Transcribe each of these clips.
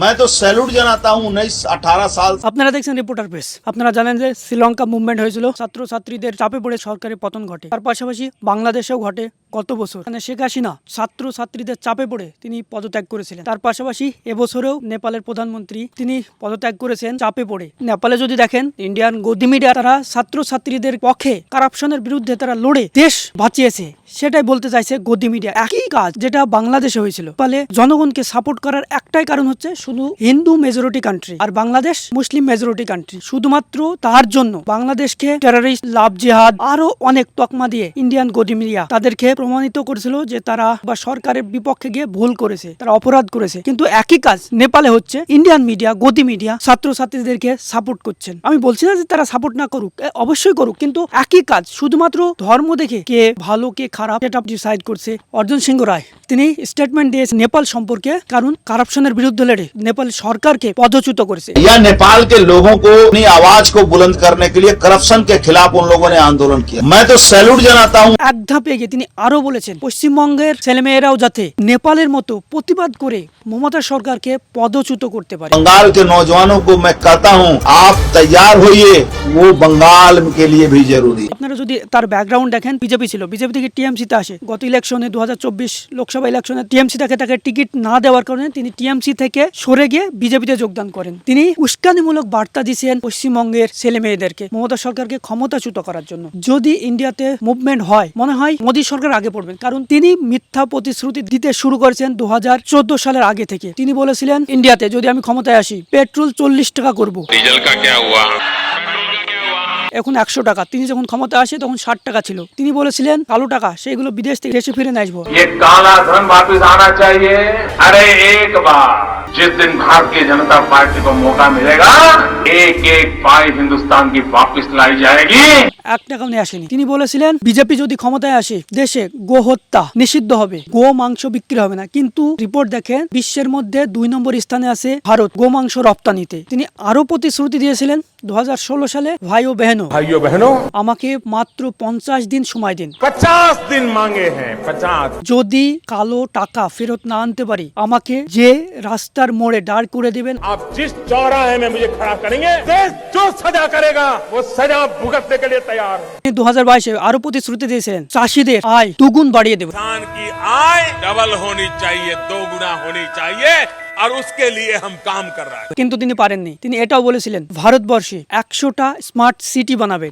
मैं तो স্যালুট জানাতা হুম উনিশ আঠারো সাল আপনারা দেখছেন রিপোর্টার প্রেস। আপনারা জানেন যে শ্রীলঙ্কা মুভমেন্ট হয়েছিল, ছাত্রছাত্রীদের চাপে পড়ে সরকারের পতন ঘটে। তার পাশাপাশি বাংলাদেশেও ঘটে। গত বছর? মানে শেখ হাসিনা ছাত্র ছাত্রীদের চাপে পড়ে তিনি পদত্যাগ করেছিলেন। তার পাশাপাশি এবছরেও নেপালের প্রধানমন্ত্রী তিনি পদত্যাগ করেছেন, চাপে পড়ে। নেপালে যদি দেখেন, ইন্ডিয়ান গদি মিডিয়া তারা ছাত্র ছাত্রীদের পক্ষে কারাপশনের বিরুদ্ধে তারা লড়ে দেশ বাঁচিয়েছে, সেটাই বলতে চাইছে গদি মিডিয়া। একই কাজ যেটা বাংলাদেশে হয়েছিল। ফলে জনগণকে সাপোর্ট করার একটাই কারণ হচ্ছে শুধু হিন্দু মেজরিটি কান্ট্রি আর বাংলাদেশ মুসলিম মেজরিটি কান্ট্রি শুধুমাত্র তার জন্য বাংলাদেশকে টেরারিস্ট লাভ জেহাদ আরও অনেক তকমা দিয়ে ইন্ডিয়ান গদি মিডিয়া তাদেরকে প্রমাণিত করেছিল যে তারা বা সরকারের বিপক্ষে গিয়ে ভুল করেছে তারা অপরাধ করেছে কিন্তু একই কাজ নেপালে হচ্ছে ইন্ডিয়ান মিডিয়া গদি মিডিয়া ছাত্র ছাত্রীদেরকে সাপোর্ট করছেন আমি বলছি না যে তারা সাপোর্ট না করুক এ, অবশ্যই করুক কিন্তু একই কাজ শুধুমাত্র ধর্ম দেখে কে ভালো কে খারাপ সেটা ডিসাইড করছে অর্জুন সিংহ রায় তিনি স্টেটমেন্ট দিয়েছে নেপাল সম্পর্কে কারণ কারাপশনের বিরুদ্ধে লড়ে নেপাল সরকারকে পদচ্যুত করেছে यह नेपाल के लोगों को अपनी आवाज को बुलंद करने के लिए करप्शन के खिलाफ उन लोगों ने आंदोलन किया मैं तो सैल्यूट जनाता हूँ এক ধাপ এগিয়ে তিনি আরো বলেছেন পশ্চিমবঙ্গের ছেলেমেয়েরাও যাতে নেপালের মতো প্রতিবাদ করে মমতা সরকারকে পদচ্যুত করতে পারে बंगाल के नौजवानों को मैं कहता हूँ आप तैयार होइए वो बंगाल के लिए भी जरूरी है আপনারা যদি তার ব্যাকগ্রাউন্ড দেখেন, বিজেপি ছিল। বিজেপি থেকে টিএমসিতে আসে। গত ইলেকশনে দু লোকসভা ইলেকশনে টিএমসি তাকে তাকে টিকিট না দেওয়ার কারণে তিনি টিএমসি থেকে সরে গিয়ে বিজেপিতে যোগদান করেন। তিনি উস্কানিমূলক বার্তা দিয়েছেন পশ্চিমবঙ্গের ছেলে মেয়েদেরকে মমতা সরকারকে ক্ষমতাচ্যুত করার জন্য। যদি ইন্ডিয়াতে মুভমেন্ট হয়, মনে হয় মোদী সরকার আগে পড়বেন। কারণ তিনি মিথ্যা প্রতিশ্রুতি দিতে শুরু করেছেন দু হাজার চোদ্দ সালের আগে থেকে। তিনি বলেছিলেন ইন্ডিয়াতে যদি আমি ক্ষমতায় আসি পেট্রোল চল্লিশ টাকা করব। ডিজেল কা এখন একশো টাকা তিনি যখন ক্ষমতা আসে তখন ষাট টাকা ছিল তিনি বলেছিলেন কালো টাকা সেগুলো বিদেশ থেকে দেশে ফিরে নিয়ে আসবো ये काला धन वापस आना चाहिए अरे एक बार जिस दिन भारतीय जनता पार्टी को मौका मिलेगा एक एक पाई हिंदुस्तान की वापस लाई जाएगी এক টাকাও নিয়ে আসেনি তিনি বলেছিলেন বিজেপি যদি ক্ষমতায় আসে দেশে গো হত্যা নিষিদ্ধ হবে গো মাংস বিক্রি হবে না কিন্তু রিপোর্ট দেখেন বিশ্বের মধ্যে দুই নম্বর স্থানে আছে ভারত গো মাংস রপ্তানিতে তিনি আরো প্রতিশ্রুতি দিয়েছিলেন 2016 সালে ভাইও ভাই ও বেহনো আমাকে মাত্র পঞ্চাশ দিন সময় দিন। পঞ্চাশ দিন মাঙ্গে হ্যাঁ পঞ্চাশ। যদি কালো টাকা ফেরত না আনতে পারি আমাকে যে রাস্তার মোড়ে দাঁড় করে দেবেন। আপ জিস চৌরাহে মে মুঝে খড়া করেঙ্গে দেশ জো সাজা করেগা ও সাজা ভুগতনে কে লিয়ে তৈয়ার। আরও প্রতিশ্রুতি দিয়েছিলেন চাষীদের আয় দুগুণ বাড়িয়ে দেবেন কি আয়? ডবল হোনি চাইয়ে দোগুণা হোনি চাইয়ে আর উসকে লিয়ে হাম কাম কর রা কিন্তু তিনি পারেননি। তিনি এটাও বলেছিলেন ভারতবর্ষে একশোটা স্মার্ট সিটি বানাবে।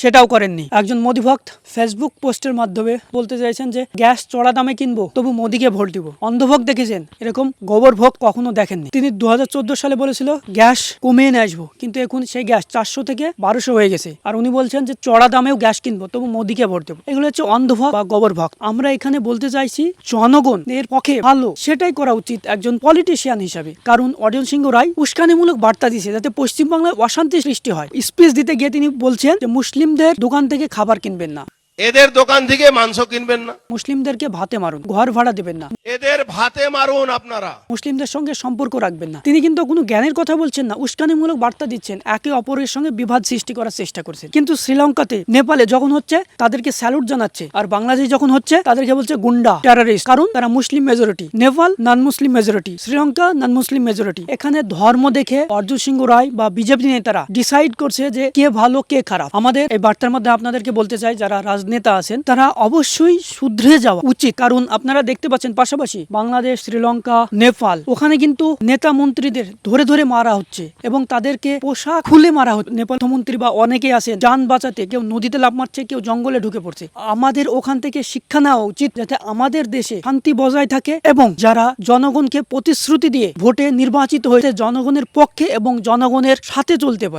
সেটাও করেননি। একজন মোদি ভক্ত ফেসবুক পোস্টের মাধ্যমে বলতে চাইছেন যে গ্যাস চড়া দামে কিনবো তবু মোদিকে ভোট দিব। অন্ধভোগ দেখেছেন এরকম গোবর ভোগ কখনো দেখেননি। তিনি দু হাজার চোদ্দ সালে বলেছিল গ্যাস কমিয়ে নিয়ে আসব। কিন্তু এখন সেই গ্যাস চারশো থেকে বারোশো হয়ে গেছে। আর উনি বলছেন যে চড়া দামেও গ্যাস কিনবো তবু মোদিকে ভোট দেবো। এগুলো হচ্ছে অন্ধভোগ বা গোবর ভোগ আমরা এখানে বলতে চাইছি জনগণ এর পক্ষে ভালো। সেটাই করা উচিত একজন পলিটিশিয়ান হিসাবে। কারণ অর্জুন সিংহ রায় উস্কানিমূলক বার্তা দিয়েছে যাতে পশ্চিমবাংলায় অশান্তি সৃষ্টি হয়। স্পিচ দিতে গিয়ে তিনি বলছেন যে, মুসলিমদের দোকান থেকে খাবার কিনবেন না। এদের দোকান থেকে মাংস কিনবেন না। মুসলিমদেরকে ভাতে মারুন ঘর ভাড়া দেবেন না। এদের ভাতে মারুন আপনারা। মুসলিমদের সঙ্গে সম্পর্ক রাখবেন না। তিনি কিন্তু কোনো জ্ঞানের কথা বলছেন না উস্কানিমূলক বার্তা দিচ্ছেন একে অপরের সঙ্গে বিবাদ সৃষ্টি করার চেষ্টা করছেন। কিন্তু শ্রীলঙ্কাতে নেপালে যখন হচ্ছে তাদেরকে স্যালুট জানাচ্ছে আর বাংলাদেশ যখন হচ্ছে তাদেরকে বলছে গুন্ডা টেরারিস্ট কারণ তারা Muslim majority Nepal non Muslim majority Sri Lanka non Muslim majority এখানে ধর্ম দেখে অর্জুন সিংহ রায় বা বিজেপি নেতারা ডিসাইড করছে যে কে ভালো কে খারাপ। আমাদের এই বার্তার মধ্যে আপনাদেরকে বলতে চাই যারা রাজনেতা আছেন, তারা অবশ্যই শুধরে যাওয়া উচিত। কারণ আপনারা দেখতে পাচ্ছেন পাশাপাশি বাংলাদেশ, শ্রীলঙ্কা, নেপাল, ওখানে কিন্তু নেতা মন্ত্রীদের ধরে ধরে মারা হচ্ছে এবং তাদেরকে পোশাক খুলে মারা হচ্ছে। নেপাল মন্ত্রী বা অনেকে আছে যান বাঁচাতে, কেউ নদীতে লাভ মারছে, কেউ জঙ্গলে ঢুকে পড়ছে। আমাদের ওখান থেকে শিক্ষা নেওয়া উচিত যাতে আমাদের দেশে শান্তি বজায় থাকে এবং যারা জনগণকে প্রতিশ্রুতি দিয়ে ভোটে নির্বাচিত হয়েছে, জনগণের পক্ষে এবং জনগণের সাথে চলতে পারে।